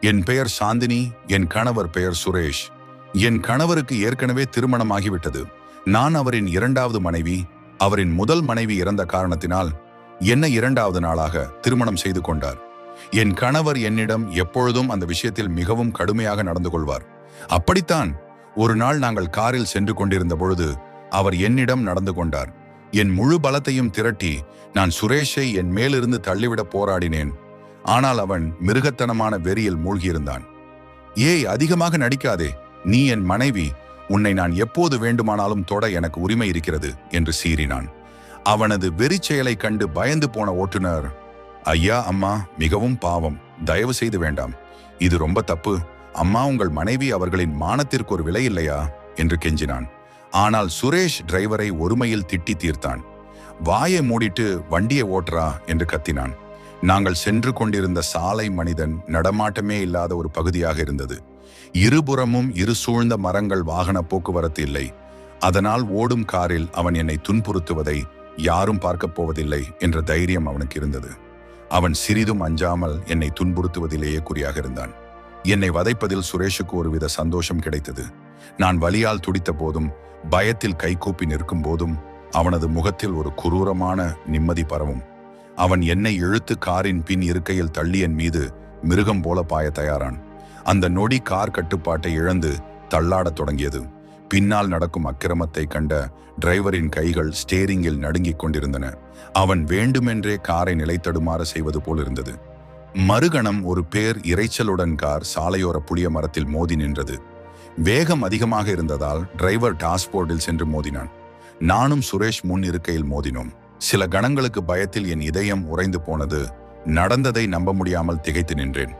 என் பெயர் சாந்தினி என் கணவர் பெயர் சுரேஷ். என் கணவருக்கு ஏற்கனவே திருமணமாகிவிட்டது. நான் அவரின் இரண்டாவது மனைவி அவரின் முதல் மனைவி இறந்த காரணத்தினால் என்னை இரண்டாவது நாளாக திருமணம் செய்து கொண்டார். என் கணவர் என்னிடம் எப்பொழுதும் அந்த விஷயத்தில் மிகவும் கடுமையாக நடந்து கொள்வார். அப்படித்தான் ஒரு நாள் நாங்கள் காரில் சென்று கொண்டிருந்த பொழுது அவர் என்னிடம் நடந்து கொண்டார். என் முழு பலத்தையும் திரட்டி நான் சுரேஷை என் மேலிருந்து தள்ளிவிட போராடினேன். ஆனால் அவன் மிருகத்தனமான வெறியில் மூழ்கியிருந்தான். ஏய் அதிகமாக நடிக்காதே. நீ என் மனைவி. உன்னை நான் எப்போது வேண்டுமானாலும் தொட எனக்கு உரிமை இருக்கிறது என்று சீறினான். அவனது வெறிச்செயலைக் கண்டு பயந்து போன ஓட்டுநர் ஐயா அம்மா மிகவும் பாவம். தயவு செய்து வேண்டாம். இது ரொம்ப தப்பு. அம்மா உங்கள் மனைவி அவர்களின் மானத்திற்கு ஒரு விலை இல்லையா? என்று கெஞ்சினான். ஆனால் சுரேஷ் டிரைவரை ஒருமையில் திட்டி தீர்த்தான். வாயை மூடிட்டு வண்டியை ஓட்டுறா என்று கத்தினான். நாங்கள் சென்று கொண்டிருந்த சாலை மனிதன் நடமாட்டமே இல்லாத ஒரு பகுதியாக இருந்தது. இருபுறமும் இரு சூழ்ந்த மரங்கள் வாகன போக்குவரத்து இல்லை. அதனால் ஓடும் காரில் அவன் என்னை துன்புறுத்துவதை யாரும் பார்க்கப் போவதில்லை என்ற தைரியம் அவனுக்கு இருந்தது. அவன் சிறிதும் அஞ்சாமல் என்னை துன்புறுத்துவதிலேயே குறியாக இருந்தான். என்னை வதைப்பதில் சுரேஷுக்கு ஒருவித சந்தோஷம் கிடைத்தது. நான் வலியால் துடித்த போதும் பயத்தில் கைகூப்பி நிற்கும் போதும் அவனது முகத்தில் ஒரு குரூரமான நிம்மதி பரவும். அவன் என்னை இழுத்து காரின் பின் இருக்கையில் தள்ளி என் மீது மிருகம் போல பாய தயாரான். அந்த நொடி கார் கட்டுப்பாட்டை இழந்து தள்ளாடத் தொடங்கியது. பின்னால் நடக்கும் அக்கிரமத்தை கண்ட டிரைவரின் கைகள் ஸ்டேரிங்கில் நடுங்கிக் கொண்டிருந்தன. அவன் வேண்டுமென்றே காரை நிலைத்தடுமாற செய்வது போல் இருந்தது. மறுகணம் ஒரு பேர் இரைச்சலுடன் கார் சாலையோர புளிய மரத்தில் மோதி நின்றது. வேகம் அதிகமாக இருந்ததால் டிரைவர் டாஸ்போர்டில் சென்று மோதினான். நானும் சுரேஷ் முன் இருக்கையில் மோதினோம். சில கணங்களுக்கு பயத்தில் என் இதயம் உறைந்து போனது. நடந்ததை நம்ப முடியாமல் திகைத்து நின்றேன்.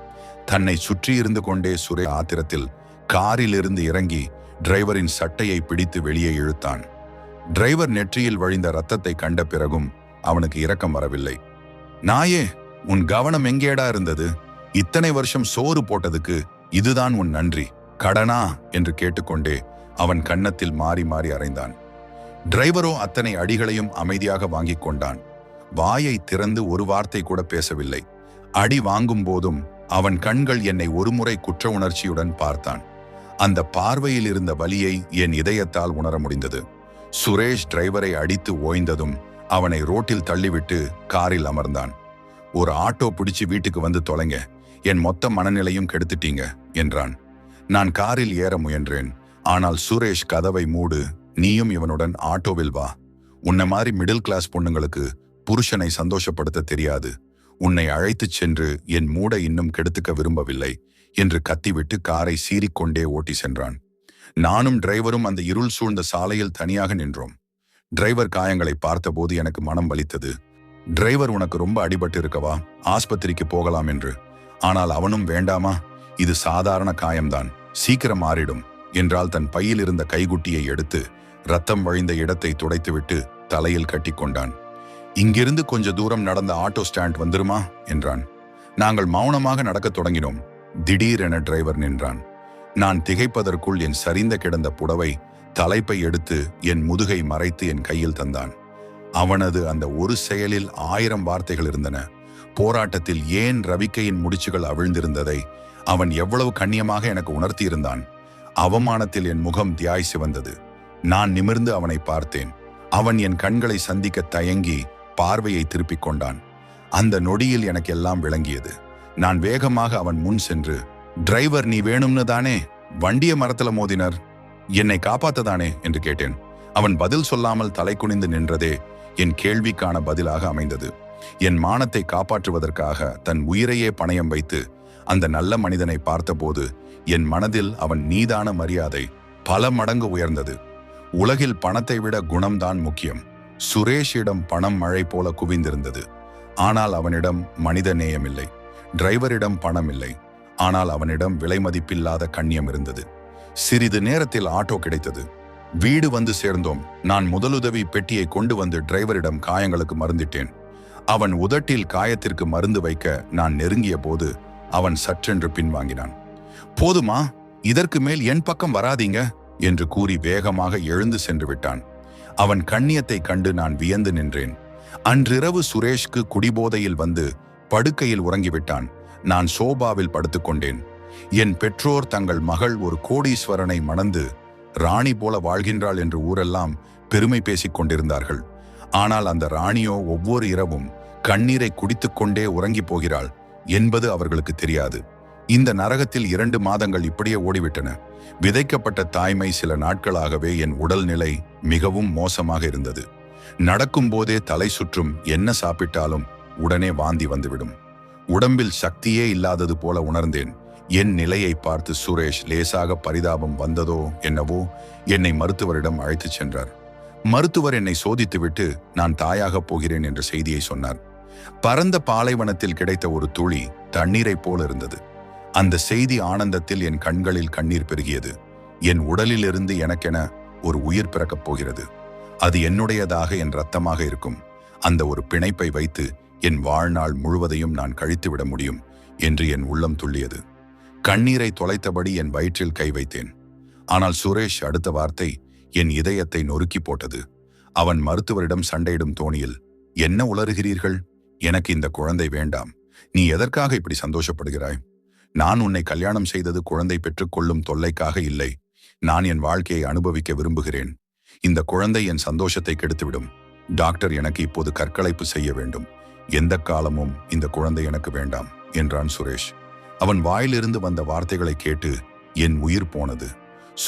தன்னை சுற்றி இருந்து கொண்டே சுரே ஆத்திரத்தில் காரிலிருந்து இறங்கி டிரைவரின் சட்டையை பிடித்து வெளியே இழுத்தான். டிரைவர் நெற்றியில் வழிந்த ரத்தத்தை கண்ட பிறகும் அவனுக்கு இரக்கம் வரவில்லை. நாயே உன் கவனம் எங்கேடா இருந்தது? இத்தனை வருஷம் சோறு போட்டதுக்கு இதுதான் உன் நன்றி. கடனா? என்று கேட்டுக்கொண்டே அவன் கன்னத்தில் மாறி மாறி அறைந்தான். டிரைவரோ அத்தனை அடிகளையும் அமைதியாக வாங்கிக் கொண்டான். வாயை திறந்து ஒரு வார்த்தை கூட பேசவில்லை. அடி வாங்கும் போதும் அவன் கண்கள் என்னை ஒருமுறை குற்ற உணர்ச்சியுடன் பார்த்தான். அந்த பார்வையில் இருந்த வலியை என் இதயத்தால் உணர முடிந்தது. சுரேஷ் டிரைவரை அடித்து ஓய்ந்ததும் அவனை ரோட்டில் தள்ளிவிட்டு காரில் அமர்ந்தான். ஒரு ஆட்டோ பிடிச்சு வீட்டுக்கு வந்து தொலைங்க. என் மொத்த மனநிலையும் கெடுத்துட்டீங்க என்றான். நான் காரில் ஏற முயன்றேன். ஆனால் சுரேஷ் கதவை மூடு நீயும் இவனுடன் ஆட்டோவில் வா. உன்னை மாதிரி மிடில் கிளாஸ் பொண்ணுங்களுக்கு புருஷனை சந்தோஷப்படுத்த தெரியாது. உன்னை அழைத்துச் சென்று என் மூட இன்னும் கெடுத்துக்க விரும்பவில்லை என்று கத்திவிட்டு காரை சீறிக்கொண்டே ஓட்டி சென்றான். நானும் டிரைவரும் அந்த இருள் சூழ்ந்த சாலையில் தனியாக நின்றோம். டிரைவர் காயங்களை பார்த்தபோது எனக்கு மனம் வலித்தது. டிரைவர் உனக்கு ரொம்ப அடிபட்டு இருக்கவா? ஆஸ்பத்திரிக்கு போகலாம் என்று. ஆனால் அவனும் வேண்டாமா? இது சாதாரண காயம்தான். சீக்கிரம் மாறிடும். என்றால் தன் பையில் இருந்த கைகுட்டியை எடுத்து ரத்தம் வழிந்த இடத்தை துடைத்துவிட்டு தலையில் கட்டிக்கொண்டான். இங்கிருந்து கொஞ்ச தூரம் நடந்த ஆட்டோ ஸ்டாண்ட் வந்துருமா? என்றான். நாங்கள் மௌனமாக நடக்கத் தொடங்கினோம். திடீரென டிரைவர் நின்றான். நான் திகைப்பதற்குள் என் சரிந்த கிடந்த புடவை தலைப்பை எடுத்து என் முதுகை மறைத்து என் கையில் தந்தான். அவனது அந்த ஒரு செயலில் ஆயிரம் வார்த்தைகள் இருந்தன. போராட்டத்தில் ஏன் ரவிக்கையின் முடிச்சுகள் அவிழ்ந்திருந்ததை அவன் எவ்வளவு கண்ணியமாக எனக்கு உணர்த்தியிருந்தான். அவமானத்தில் என் முகம் தியாய் சிவந்தது நான் நிமிர்ந்து அவனை பார்த்தேன். அவன் என் கண்களை சந்திக்க தயங்கி பார்வையை திருப்பிக் கொண்டான். அந்த நொடியில் எனக்கு எல்லாம் விளங்கியது. நான் வேகமாக அவன் முன் சென்று டிரைவர் நீ வேணும்னு தானே? வண்டிய மரத்துல மோதினர். என்னை காப்பாத்ததானே என்று கேட்டேன். அவன் பதில் சொல்லாமல் தலை குனிந்து நின்றதே என் கேள்விக்கான பதிலாக அமைந்தது. என் மானத்தை காப்பாற்றுவதற்காக தன் உயிரையே பணயம் வைத்து அந்த நல்ல மனிதனை பார்த்தபோது என் மனதில் அவன் நீதான மரியாதை பல மடங்கு உயர்ந்தது. உலகில் பணத்தை விட குணம்தான் முக்கியம். சுரேஷிடம் பணம் மழை போல குவிந்திருந்தது. ஆனால் அவனிடம் மனித நேயமில்லை. டிரைவரிடம் பணம் இல்லை ஆனால் அவனிடம் விலை மதிப்பில்லாத கண்ணியம் இருந்தது. சிறிது நேரத்தில் ஆட்டோ கிடைத்தது. வீடு வந்து சேர்ந்தோம். நான் முதலுதவி பெட்டியை கொண்டு வந்து டிரைவரிடம் காயங்களுக்கு மருந்திட்டேன். அவன் உதட்டில் காயத்திற்கு மருந்து வைக்க நான் நெருங்கிய போது அவன் சற்றென்று பின்வாங்கினான். போதுமா? இதற்கு மேல் என் பக்கம் வராதீங்க. என்று கூறி வேகமாக எழுந்து சென்று விட்டான். அவன் கண்ணியத்தை கண்டு நான் வியந்து நின்றேன். அன்றிரவு சுரேஷ்க்கு குடிபோதையில் வந்து படுக்கையில் உறங்கிவிட்டான். நான் சோபாவில் படுத்துக்கொண்டேன். என் பெற்றோர் தங்கள் மகள் ஒரு கோடீஸ்வரனை மணந்து ராணி போல வாழ்கின்றாள் என்று ஊரெல்லாம் பெருமை பேசிக் கொண்டிருந்தார்கள். ஆனால் அந்த ராணியோ ஒவ்வொரு இரவும் கண்ணீரை குடித்துக்கொண்டே உறங்கிப் போகிறாள் என்பது அவர்களுக்கு தெரியாது. இந்த நரகத்தில் இரண்டு மாதங்கள் இப்படியே ஓடிவிட்டன. விதைக்கப்பட்ட தாய்மை சில நாட்களாகவே என் உடல்நிலை மிகவும் மோசமாக இருந்தது. நடக்கும் போதே தலை சுற்றும் என்ன சாப்பிட்டாலும் உடனே வாந்தி வந்துவிடும். உடம்பில் சக்தியே இல்லாதது போல உணர்ந்தேன். என் நிலையை பார்த்து சுரேஷ் லேசாக பரிதாபம் வந்ததோ என்னவோ என்னை மருத்துவரிடம் அழைத்துச் சென்றார். மருத்துவர் என்னை சோதித்துவிட்டு நான் தாயாகப் போகிறேன் என்ற செய்தியை சொன்னார். பரந்த பாலைவனத்தில் கிடைத்த ஒரு துளி தண்ணீரைப் போல இருந்தது. அந்த செய்தி ஆனந்தத்தில் என் கண்களில் கண்ணீர் பெருகியது. என் உடலிலிருந்து எனக்கென ஒரு உயிர் பிறக்கப் போகிறது. அது என்னுடையதாக என் ரத்தமாக இருக்கும். அந்த ஒரு பிணைப்பை வைத்து என் வாழ்நாள் முழுவதையும் நான் கழித்துவிட முடியும் என்று என் உள்ளம் துள்ளியது. கண்ணீரை தொலைத்தபடி என் வயிற்றில் கை வைத்தேன். ஆனால் சுரேஷ் அடுத்த வார்த்தை என் இதயத்தை நொறுக்கி போட்டது. அவன் மருத்துவரிடம் சண்டையிடும் தோணியில் என்ன உளறுகிறீர்கள்? எனக்கு இந்த குழந்தை வேண்டாம். நீ எதற்காக இப்படி சந்தோஷப்படுகிறாய்? நான் உன்னை கல்யாணம் செய்தது குழந்தை பெற்றுக்கொள்ளும் தொல்லைக்காக இல்லை. நான் என் வாழ்க்கையை அனுபவிக்க விரும்புகிறேன். இந்த குழந்தை என் சந்தோஷத்தை கெடுத்துவிடும். டாக்டர் எனக்கு இப்போது கற்களைப்பு செய்ய வேண்டும். எந்த காலமும் இந்த குழந்தை எனக்கு வேண்டாம் என்றான் சுரேஷ். அவன் வாயிலிருந்து வந்த வார்த்தைகளை கேட்டு என் உயிர் போனது.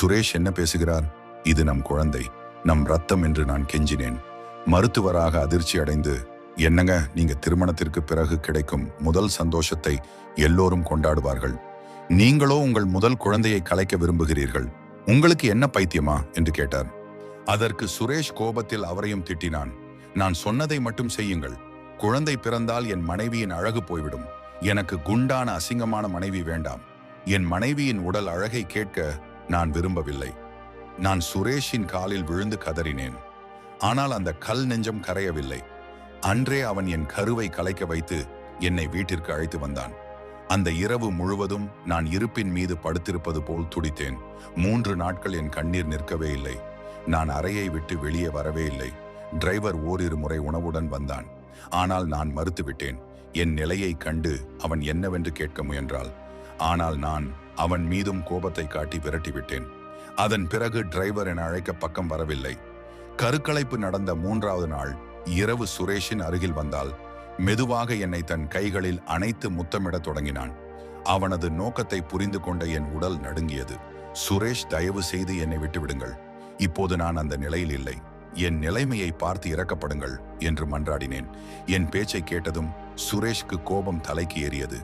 சுரேஷ் என்ன பேசுகிறார்? இது நம் குழந்தை. நம் ரத்தம் என்று நான் கெஞ்சினேன். மருத்துவராக அதிர்ச்சி அடைந்து என்னங்க? நீங்க திருமணத்திற்கு பிறகு கிடைக்கும் முதல் சந்தோஷத்தை எல்லோரும் கொண்டாடுவார்கள். நீங்களோ உங்கள் முதல் குழந்தையை கலைக்க விரும்புகிறீர்கள். உங்களுக்கு என்ன பைத்தியமா? என்று கேட்டார். அதற்கு சுரேஷ் கோபத்தில் அவரையும் திட்டினான். நான் சொன்னதை மட்டும் செய்யுங்கள். குழந்தை பிறந்தால் என் மனைவியின் அழகு போய்விடும். எனக்கு குண்டான அசிங்கமான மனைவி வேண்டாம். என் மனைவியின் உடல் அழகை கேட்க நான் விரும்பவில்லை. நான் சுரேஷின் காலில் விழுந்து கதறினேன். ஆனால் அந்த கல் நெஞ்சம் கரையவில்லை. அன்றே அவன் என் கருவை கலைக்க வைத்து என்னை வீட்டிற்கு அழைத்து வந்தான். அந்த இரவு முழுவதும் நான் இருப்பின் மீது படுத்திருப்பது போல் துடித்தேன். மூன்று நாட்கள் என் கண்ணீர் நிற்கவே இல்லை. நான் அறையை விட்டு வெளியே வரவே இல்லை. டிரைவர் ஓரிரு முறை உணவுடன் வந்தான். ஆனால் நான் மறுத்துவிட்டேன். என் நிலையை கண்டு அவன் என்னவென்று கேட்க முயன்றாள். ஆனால் நான் அவன் மீதும் கோபத்தை காட்டி விரட்டிவிட்டேன். அதன் பிறகு டிரைவர் என அழைக்க பக்கம் வரவில்லை. கருக்கலைப்பு நடந்த மூன்றாவது நாள் இரவு சுரேஷின் அருகில் வந்தால் மெதுவாக என்னை தன் கைகளில் அணைத்து முத்தமிடத் தொடங்கினான். அவனது நோக்கத்தை புரிந்து கொண்ட என் உடல் நடுங்கியது. சுரேஷ் தயவு செய்து என்னை விட்டுவிடுங்கள். இப்போது நான் அந்த நிலையில் இல்லை. என் நிலைமையை பார்த்து இறக்கப்படுங்கள் என்று மன்றாடினேன். என் பேச்சை கேட்டதும் சுரேஷ்க்கு கோபம் தலைக்கு ஏறியது.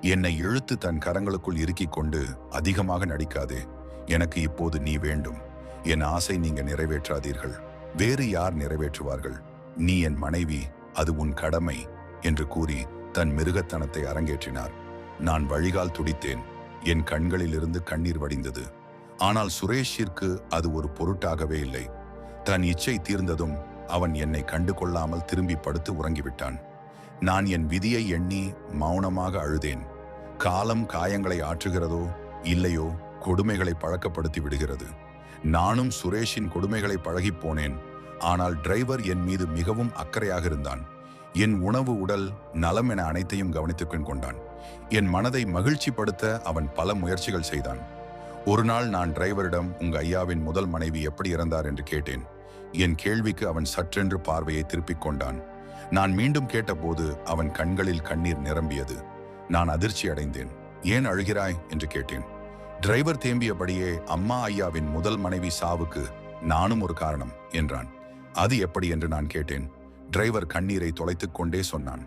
என்னை இழுத்து தன் கரங்களுக்குள் இறுக்கிக் கொண்டு அதிகமாக நடிக்காதே. எனக்கு இப்போது நீ வேண்டும். என் ஆசை நீங்க நிறைவேற்றாதீர்கள். வேறு யார் நிறைவேற்றுவார்கள்? நீ என் மனைவி அது உன் கடமை என்று கூறி தன் மிருகத்தனத்தை அரங்கேற்றினார். நான் வழிகால் துடித்தேன். என் கண்களிலிருந்து கண்ணீர் வடிந்தது. ஆனால் சுரேஷிற்கு அது ஒரு பொருட்டாகவே இல்லை. தன் இச்சை தீர்ந்ததும் அவன் என்னை கண்டு கொள்ளாமல் திரும்பி படுத்து உறங்கிவிட்டான். நான் என் விதியை எண்ணி மௌனமாக அழுதேன். காலம் காயங்களை ஆற்றுகிறதோ இல்லையோ கொடுமைகளை பழக்கப்படுத்தி விடுகிறது. நானும் சுரேஷின் கொடுமைகளை பழகிப் போனேன். ஆனால் டிரைவர் என் மீது மிகவும் அக்கறையாக இருந்தான். என் உணவு உடல் நலம் என அனைத்தையும் கவனித்துக் கொண்டான். என் மனதை மகிழ்ச்சிப்படுத்த அவன் பல முயற்சிகள் செய்தான். ஒரு நாள் நான் டிரைவரிடம் உங்க ஐயாவின் முதல் மனைவி எப்படி இறந்தார்? என்று கேட்டேன். என் கேள்விக்கு அவன் சற்றென்று பார்வையை திருப்பிக் கொண்டான். நான் மீண்டும் கேட்டபோது அவன் கண்களில் கண்ணீர் நிரம்பியது. நான் அதிர்ச்சி அடைந்தேன். ஏன் அழுகிறாய்? என்று கேட்டேன். டிரைவர் தேம்பியபடியே அம்மா ஐயாவின் முதல் மனைவி சாவுக்கு நானும் ஒரு காரணம் என்றான். அது எப்படி என்று நான் கேட்டேன். டிரைவர் கண்ணீரை தொலைத்துக் கொண்டே சொன்னான்.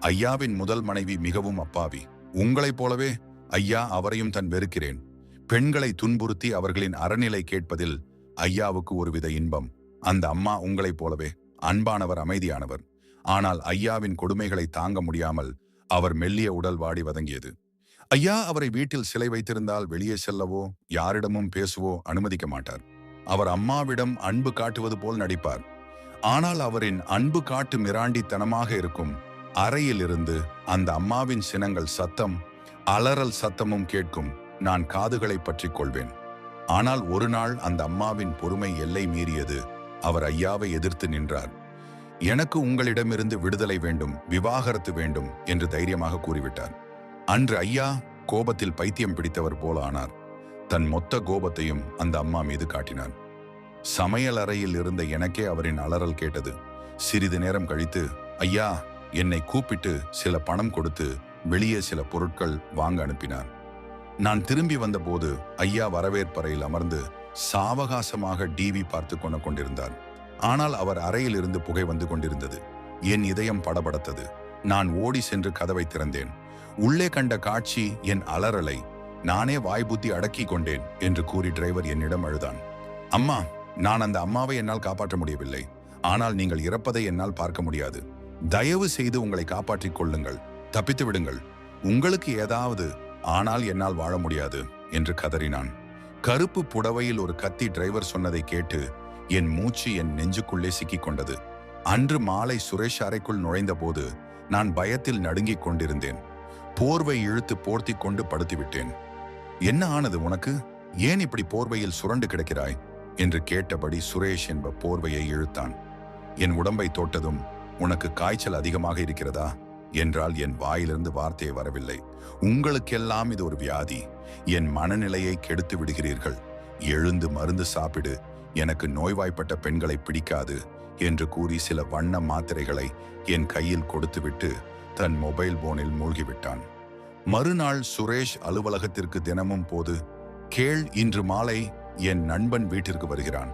ஐயாவின் முதல் மனைவி மிகவும் அப்பாவி. உங்களைப் போலவே ஐயா அவரையும் தன் வெறுக்கிறேன். பெண்களை துன்புறுத்தி அவர்களின் அறநிலை கேட்பதில் ஐயாவுக்கு ஒருவித இன்பம். அந்த அம்மா உங்களைப் போலவே அன்பானவர் அமைதியானவர். ஆனால் ஐயாவின் கொடுமைகளை தாங்க முடியாமல் அவர் மெல்லிய உடல் வாடி வதங்கியது. ஐயா அவரை வீட்டில் சிலை வைத்திருந்தால் வெளியே செல்லவோ யாரிடமும் பேசுவோ அனுமதிக்க மாட்டார். அவர் அம்மாவிடம் அன்பு காட்டுவது போல் நடிப்பார். ஆனால் அவரின் அன்பு காட்டு மிராண்டித்தனமாக இருக்கும் அறையிலிருந்து அந்த அம்மாவின் சினங்கள் சத்தம் அலறல் சத்தமும் கேட்கும். நான் காதுகளை பற்றி கொள்வேன். ஆனால் ஒரு நாள் அந்த அம்மாவின் பொறுமை எல்லை மீறியது. அவர் ஐயாவை எதிர்த்து நின்றார். எனக்கு உங்களிடமிருந்து விடுதலை வேண்டும் விவாகரத்து வேண்டும் என்று தைரியமாக கூறிவிட்டார். அன்று ஐயா கோபத்தில் பைத்தியம் பிடித்தவர் போல ஆனார். தன் மொத்த கோபத்தையும் அந்த அம்மா மீது காட்டினான். சமையல் அறையில் இருந்த எனக்கே அவரின் அலறல் கேட்டது. சிறிது நேரம் கழித்து ஐயா என்னை கூப்பிட்டு சில பணம் கொடுத்து வெளியே சில பொருட்கள் வாங்க அனுப்பினார் நான் திரும்பி வந்தபோது ஐயா வரவேற்பறையில் அமர்ந்து சாவகாசமாக டிவி பார்த்து கொண்டு கொண்டிருந்தார் ஆனால் அவர் அறையில் இருந்து புகை வந்து கொண்டிருந்தது. என் இதயம் படபடத்தது. நான் ஓடி சென்று கதவை திறந்தேன். உள்ளே கண்ட காட்சி என் அலறலை நானே வாய்புத்தி அடக்கி கொண்டேன் என்று கூறி டிரைவர் என்னிடம் அழுதான். அம்மா நான் அந்த அம்மாவை என்னால் காப்பாற்ற முடியவில்லை. ஆனால் நீங்கள் இறப்பதை என்னால் பார்க்க முடியாது. தயவு செய்து உங்களை காப்பாற்றிக் கொள்ளுங்கள். தப்பித்து விடுங்கள். உங்களுக்கு ஏதாவது ஆனால் என்னால் வாழ முடியாது என்று கதறினான். கருப்பு புடவையில் ஒரு கத்தி டிரைவர் சொன்னதை கேட்டு என் மூச்சு என் நெஞ்சுக்குள்ளே சிக்கிக் கொண்டது. அன்று மாலை சுரேஷ் அறைக்குள் நுழைந்தபோது நான் பயத்தில் நடுங்கிக் கொண்டிருந்தேன். போர்வை இழுத்து போர்த்தி கொண்டு படுத்துவிட்டேன். என்ன ஆனது உனக்கு? ஏன் இப்படி போர்வையில் சுரண்டு கிடக்கிறாய்? என்று கேட்டபடி சுரேஷ் என்ப போர்வையை இழுத்தான். என் உடம்பை தோட்டதும் உனக்கு காய்ச்சல் அதிகமாக இருக்கிறதா? என்றால் என் வாயிலிருந்து வார்த்தையை வரவில்லை. உங்களுக்கெல்லாம் இது ஒரு வியாதி. என் மனநிலையை கெடுத்து விடுகிறீர்கள். எழுந்து மருந்து சாப்பிடு. எனக்கு நோய்வாய்ப்பட்ட பெண்களை பிடிக்காது என்று கூறி சில வண்ண மாத்திரைகளை என் கையில் கொடுத்துவிட்டு தன் மொபைல் போனில் மூழ்கிவிட்டான். மறுநாள் சுரேஷ் அலுவலகத்திற்கு தினமும் போது கேள் இன்று மாலை என் நண்பன் வீட்டிற்கு வருகிறான்.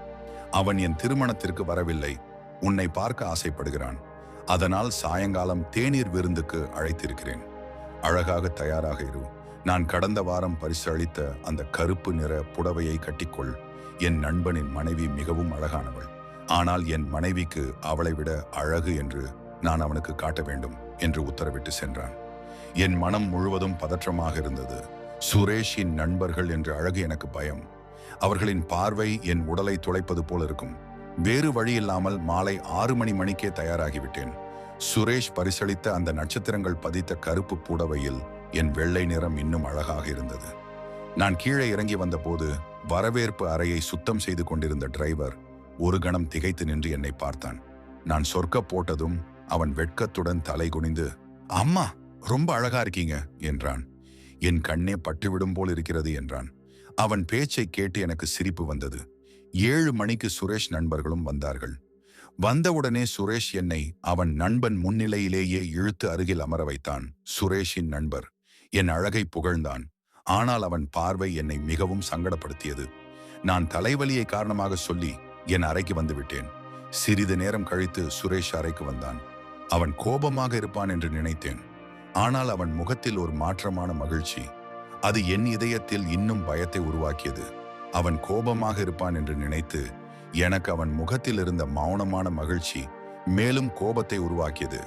அவன் என் திருமணத்திற்கு வரவில்லை. உன்னை பார்க்க ஆசைப்படுகிறான். அதனால் சாயங்காலம் தேநீர் விருந்துக்கு அழைத்திருக்கிறேன். அழகாக தயாராக இரு. நான் கடந்த வாரம் பரிசளித்த அந்த கருப்பு நிற புடவையை கட்டிக்கொள். என் நண்பனின் மனைவி மிகவும் அழகானவள். ஆனால் என் மனைவிக்கு அவளை விட அழகு என்று நான் அவனுக்கு காட்ட வேண்டும் என்று உத்தரவிட்டு சென்றான். என் மனம் முழுவதும் பதற்றமாக இருந்தது. சுரேஷின் நண்பர்கள் என்று அழகு எனக்கு பயம். அவர்களின் பார்வை என் உடலை துளைப்பது போல் இருக்கும். வேறு வழியில்லாமல் மாலை ஆறு மணி மணிக்கே தயாராகிவிட்டேன். சுரேஷ் பரிசளித்த அந்த நட்சத்திரங்கள் பதித்த கருப்பு புடவையில் என் வெள்ளை நிறம் இன்னும் அழகாக இருந்தது. நான் கீழே இறங்கி வந்தபோது வரவேற்பு அறையை சுத்தம் செய்து கொண்டிருந்த டிரைவர் ஒரு கணம் திகைத்து நின்று என்னை பார்த்தான். நான் சொர்க்க போட்டதும் அவன் வெட்கத்துடன் தலை குனிந்து அம்மா ரொம்ப அழகா இருக்கீங்க என்றான். என் கண்ணே பட்டுவிடும் போல் இருக்கிறது என்றான். அவன் பேச்சை கேட்டு எனக்கு சிரிப்பு வந்தது. ஏழு மணிக்கு சுரேஷ் நண்பர்களும் வந்தார்கள். வந்தவுடனே சுரேஷ் என்னை அவன் நண்பன் முன்னிலையிலேயே இழுத்து அருகில் அமர வைத்தான். சுரேஷின் நண்பர். என் அழகை புகழ்ந்தான். ஆனால் அவன் பார்வை என்னை மிகவும் சங்கடப்படுத்தியது. நான் தலைவலியை காரணமாக சொல்லி என் அறைக்கு வந்து விட்டேன். சிறிது நேரம் கழித்து சுரேஷ் அறைக்கு வந்தான். அவன் கோபமாக இருப்பான் என்று நினைத்தேன். ஆனால் அவன் முகத்தில் ஒரு மாற்றமான மகிழ்ச்சி. அது என் இதயத்தில் இன்னும் பயத்தை உருவாக்கியது. அவன் கோபமாக இருப்பான் என்று நினைத்து எனக்கு அவன் முகத்தில் இருந்த மௌனமான மகிழ்ச்சி மேலும் கோபத்தை உருவாக்கியது.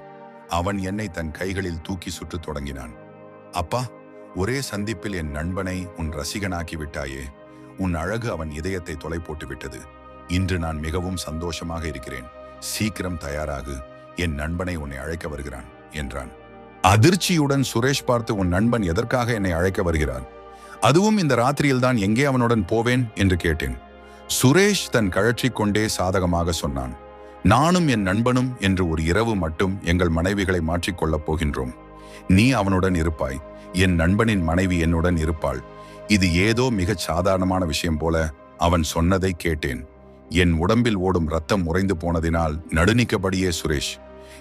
அவன் என்னை தன் கைகளில் தூக்கி சுற்று தொடங்கினான். அப்பா ஒரே சந்திப்பில் என் நண்பனை உன் ரசிகனாக்கி விட்டாயே. உன் அழகு அவன் இதயத்தை தொலை போட்டு விட்டது. இன்று நான் மிகவும் சந்தோஷமாக இருக்கிறேன். சீக்கிரம் தயாராகு. என் நண்பனை உன்னை அழைக்க வருகிறான் என்றான். அதிர்ச்சியுடன் சுரேஷ் பார்த்து உன் நண்பன் எதற்காக என்னை அழைக்க வருகிறான்? அதுவும் இந்த ராத்திரியில் தான் எங்கே அவனுடன் போவேன்? என்று கேட்டேன். சுரேஷ் தன் கழற்றி கொண்டே சாதகமாக சொன்னான் நானும் என் நண்பனும் என்று ஒரு இரவு மட்டும் எங்கள் மனைவிகளை மாற்றிக்கொள்ளப் போகின்றோம். நீ அவனுடன் இருப்பாய். என் நண்பனின் மனைவி என்னுடன் இருப்பாள். இது ஏதோ மிகச் சாதாரணமான விஷயம் போல அவன் சொன்னதை கேட்டேன். என் உடம்பில் ஓடும் ரத்தம் உறைந்து போனதினால் நடுநிக்கபடியே சுரேஷ்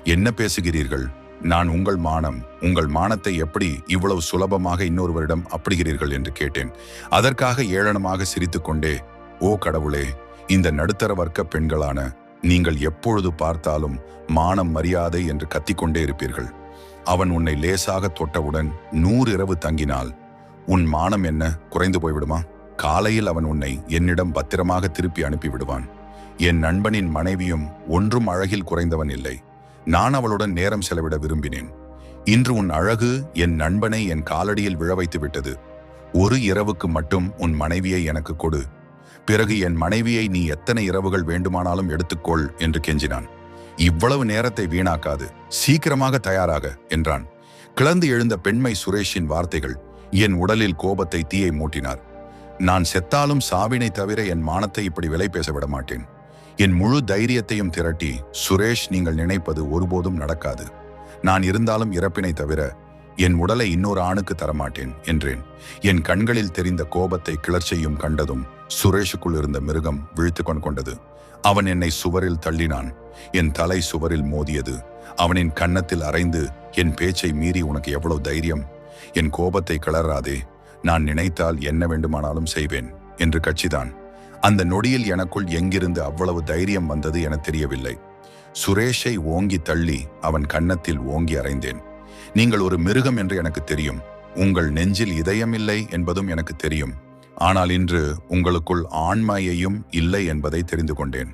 என்ன பேசுகிறீர்கள்? நான் உங்கள் மானம் உங்கள் மானத்தை எப்படி இவ்வளவு சுலபமாக இன்னொருவரிடம் அப்படிகிறீர்கள் என்று கேட்டேன். அதற்காக ஏளனமாக சிரித்துக்கொண்டே ஓ கடவுளே இந்த நடுத்தர வர்க்க பெண்களான நீங்கள் எப்பொழுது பார்த்தாலும் மானம் மரியாதை என்று கத்திக்கொண்டே இருப்பீர்கள். அவன் உன்னை லேசாக தொட்டவுடன் நூறு இரவு தங்கினால் உன் மானம் என்ன குறைந்து போய்விடுமா? காலையில் அவன் உன்னை என்னிடம் பத்திரமாக திருப்பி அனுப்பிவிடுவான். என் நண்பனின் மனைவியும் ஒன்றும் அழகில் குறைந்தவன் இல்லை. நான் அவளுடன் நேரம் செலவிட விரும்பினேன். இன்று உன் அழகு என் நண்பனை என் காலடியில் விழ வைத்து விட்டது. ஒரு இரவுக்கு மட்டும் உன் மனைவியை எனக்கு கொடு. பிறகு என் மனைவியை நீ எத்தனை இரவுகள் வேண்டுமானாலும் எடுத்துக்கொள் என்று கெஞ்சினான். இவ்வளவு நேரத்தை வீணாக்காது சீக்கிரமாக தயாராக என்றான். கிளந்து எழுந்த பெண்மை சுரேஷின் வார்த்தைகள் என் உடலில் கோபத்தை தீயை மூட்டினார். நான் செத்தாலும் சாவினை தவிர என் மானத்தை இப்படி விலை பேச விட மாட்டேன் என் முழு தைரியத்தையும் திரட்டி சுரேஷ் நீங்கள் நினைப்பது ஒருபோதும் நடக்காது. நான் இருந்தாலும் இறப்பினை தவிர என் உடலை இன்னொரு ஆணுக்கு தரமாட்டேன் என்றேன். என் கண்களில் தெரிந்த கோபத்தை கிளர்ச்சியும் கண்டதும் சுரேஷுக்குள் இருந்த மிருகம் விழித்து கொண்டது அவன் என்னை சுவரில் தள்ளினான். என் தலை சுவரில் மோதியது. அவனின் கன்னத்தில் அரைந்து என் பேச்சை மீறி உனக்கு எவ்வளவு தைரியம்? என் கோபத்தை கிளறாதே. நான் நினைத்தால் என்ன வேண்டுமானாலும் செய்வேன் என்று கட்சிதான். அந்த நொடியில் எனக்குள் எங்கிருந்து அவ்வளவு தைரியம் வந்தது என தெரியவில்லை. சுரேஷை ஓங்கி தள்ளி அவன் கன்னத்தில் ஓங்கி அறைந்தேன். நீங்கள் ஒரு மிருகம் என்று எனக்கு தெரியும். உங்கள் நெஞ்சில் இதயமில்லை என்பதும் எனக்கு தெரியும். ஆனால் இன்று உங்களுக்குள் ஆண்மையையும் இல்லை என்பதை தெரிந்து கொண்டேன்.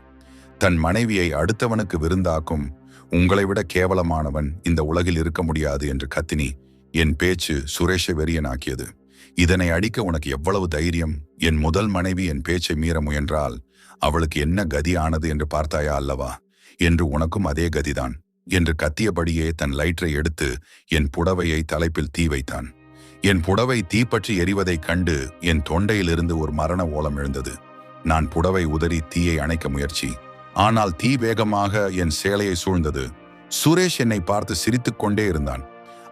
தன் மனைவியை அடுத்தவனுக்கு விருந்தாக்கும் உங்களை விட கேவலமானவன் இந்த உலகில் இருக்க முடியாது என்று கத்தினி என் பேச்சு சுரேஷை வெறியனாக்கியது. இதனை அடிக்க உனக்கு எவ்வளவு தைரியம்? என் முதல் மனைவி என் பேச்சை மீற முயன்றால் அவளுக்கு என்ன கதி ஆனது என்று பார்த்தாயா அல்லவா? என்று உனக்கும் அதே கதிதான். என்று கத்தியபடியே தன் லைட்டரை எடுத்து என் புடவையை தலைப்பில் தீ வைத்தான். என் புடவை தீப்பற்றி எரிவதைக் கண்டு என் தொண்டையிலிருந்து ஒரு மரண ஓலம் எழுந்தது. நான் புடவை உதறி தீயை அணைக்க முயற்சி. ஆனால் தீ வேகமாக என் சேலையை சூழ்ந்தது. சுரேஷ் என்னை பார்த்து சிரித்துக் கொண்டே இருந்தான்.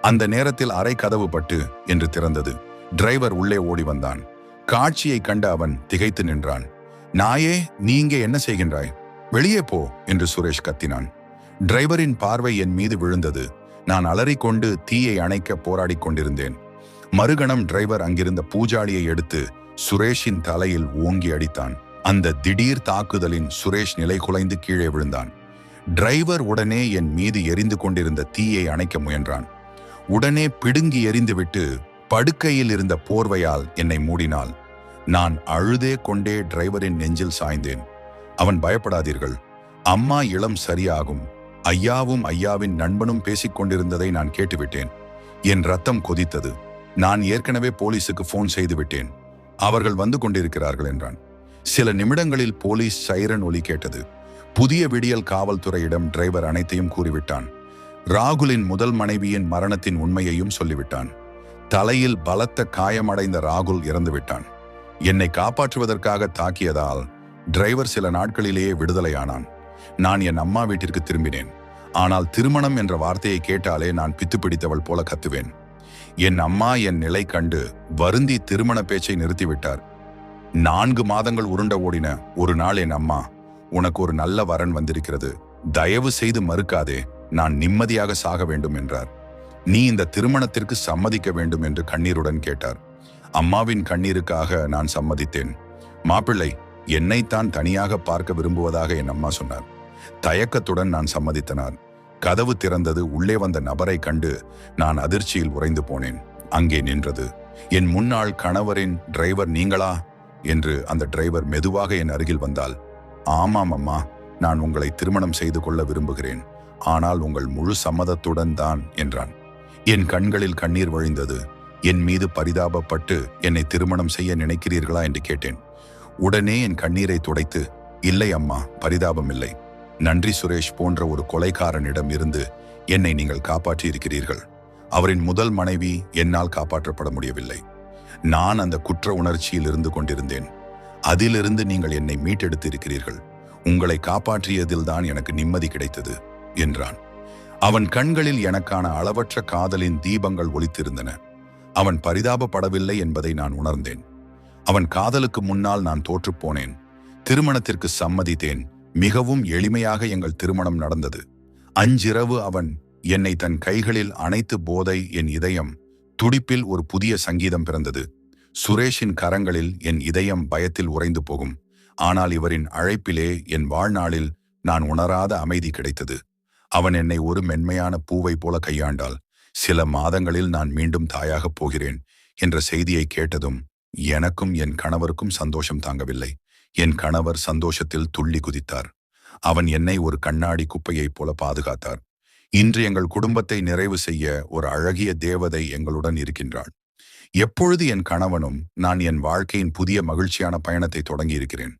அந்த நேரத்தில் அரை கதவு பட்டு என்று திறந்தது. டிரைவர் உள்ளே ஓடி வந்தான். காட்சியை கண்ட அவன் திகைத்து நின்றான். நாயே நீங்க என்ன செய்கின்றாய்? வெளியே போ என்று சுரேஷ் கத்தினான். டிரைவரின் பார்வை என் மீது விழுந்தது. நான் அலறிக்கொண்டு தீயை அணைக்க போராடிக் கொண்டிருந்தேன். மறுகணம் டிரைவர் அங்கிருந்த பூஜாளியை எடுத்து சுரேஷின் தலையில் ஓங்கி அடித்தான். அந்த திடீர் தாக்குதலின் சுரேஷ் நிலை குலைந்து கீழே விழுந்தான். டிரைவர் உடனே என் மீது எரிந்து கொண்டிருந்த தீயை அணைக்க முயன்றான். உடனே பிடுங்கி எரிந்துவிட்டு படுக்கையில் இருந்த போர்வையால் என்னை மூடினாள். நான் அழுதே கொண்டே டிரைவரின் நெஞ்சில் சாய்ந்தேன். அவன் பயப்படாதீர்கள். அம்மா இளம் சரியாகும். ஐயாவும் ஐயாவின் நண்பனும் பேசிக் கொண்டிருந்ததை நான் கேட்டுவிட்டேன். என் ரத்தம் கொதித்தது. நான் ஏற்கனவே போலீஸுக்கு போன் செய்துவிட்டேன் அவர்கள் வந்து கொண்டிருக்கிறார்கள் என்றான். சில நிமிடங்களில் போலீஸ் சைரன் ஒலி கேட்டது. புதிய விடியல் காவல்துறையிடம் டிரைவர் அனைத்தையும் கூறிவிட்டான். ராகுலின் முதல் மனைவியின் மரணத்தின் உண்மையையும் சொல்லிவிட்டான். தலையில் பலத்த காயமடைந்த ராகுல் இறந்துவிட்டான். என்னை காப்பாற்றுவதற்காக தாக்கியதால் டிரைவர் சில நாட்களிலேயே விடுதலையானான். நான் என் அம்மா வீட்டிற்கு திரும்பினேன். ஆனால் திருமணம் என்ற வார்த்தையை கேட்டாலே நான் பித்து பிடித்தவள் போல கத்துவேன். என் அம்மா என் நிலை கண்டு வருந்தி திருமண பேச்சை நிறுத்திவிட்டார். நான்கு மாதங்கள் உருண்ட ஓடின ஒரு நாள் என் அம்மா உனக்கு ஒரு நல்ல வரன் வந்திருக்கிறது. தயவு செய்து மறுக்காதே. நான் நிம்மதியாக சாக வேண்டும் என்றார். நீ இந்த திருமணத்திற்கு சம்மதிக்க வேண்டும் என்று கண்ணீருடன் கேட்டார். அம்மாவின் கண்ணீருக்காக நான் சம்மதித்தேன். மாப்பிள்ளை என்னைத்தான் தனியாக பார்க்க விரும்புவதாக என் அம்மா சொன்னார். தயக்கத்துடன் நான் சம்மதித்தனார். கதவு திறந்தது உள்ளே வந்த நபரை கண்டு நான் அதிர்ச்சியில் உறைந்து போனேன். அங்கே நின்றது என் முன்னாள் கணவரின் டிரைவர் நீங்களா? என்று அந்த டிரைவர் மெதுவாக என் அருகில் வந்தால் ஆமாம் அம்மா நான் உங்களை திருமணம் செய்து கொள்ள விரும்புகிறேன். ஆனால் உங்கள் முழு சம்மதத்துடன் தான் என்றான். என் கண்களில் கண்ணீர் வழிந்தது. என் மீது பரிதாபப்பட்டு என்னை திருமணம் செய்ய நினைக்கிறீர்களா என்று கேட்டேன். உடனே என் கண்ணீரை துடைத்து இல்லை அம்மா பரிதாபம் இல்லை நன்றி சுரேஷ் போன்ற ஒரு கொலைக்காரனிடம் இருந்து என்னை நீங்கள் காப்பாற்றி இருக்கிறீர்கள் அவரின் முதல் மனைவி என்னால் காப்பாற்றப்பட முடியவில்லை. நான் அந்த குற்ற உணர்ச்சியில் இருந்து கொண்டிருந்தேன். அதிலிருந்து நீங்கள் என்னை மீட்டெடுத்திருக்கிறீர்கள். உங்களை காப்பாற்றியதில்தான் எனக்கு நிம்மதி கிடைத்தது என்றான். அவன் கண்களில் எனக்கான அளவற்ற காதலின் தீபங்கள் ஒளித்திருந்தன அவன் பரிதாபப்படவில்லை என்பதை நான் உணர்ந்தேன். அவன் காதலுக்கு முன்னால் நான் தோற்றுப்போனேன் திருமணத்திற்கு சம்மதித்தேன். மிகவும் எளிமையாக எங்கள் திருமணம் நடந்தது. அஞ்சிரவு அவன் என்னை தன் கைகளில் அணைத்து போதை என் இதயம் துடிப்பில் ஒரு புதிய சங்கீதம் பிறந்தது. சுரேஷின் கரங்களில் என் இதயம் பயத்தில் உறைந்து போகும். ஆனால் இவரின் அழைப்பிலே என் வாழ்நாளில் நான் உணராத அமைதி கிடைத்தது. அவன் என்னை ஒரு மென்மையான பூவை போல கையாண்டால் சில மாதங்களில் நான் மீண்டும் தாயாகப் போகிறேன் என்ற செய்தியை கேட்டதும் எனக்கும் என் கணவருக்கும் சந்தோஷம் தாங்கவில்லை. என் கணவர் சந்தோஷத்தில் துள்ளி குதித்தார். அவன் என்னை ஒரு கண்ணாடி குப்பையைப் போல பாதுகாத்தார். இன்று எங்கள் குடும்பத்தை நிறைவு செய்ய ஒரு அழகிய தேவதை எங்களுடன் இருக்கின்றாள். எப்பொழுது என் கணவனும் நான் என் வாழ்க்கையின் புதிய மகிழ்ச்சியான பயணத்தை தொடங்கியிருக்கிறேன்.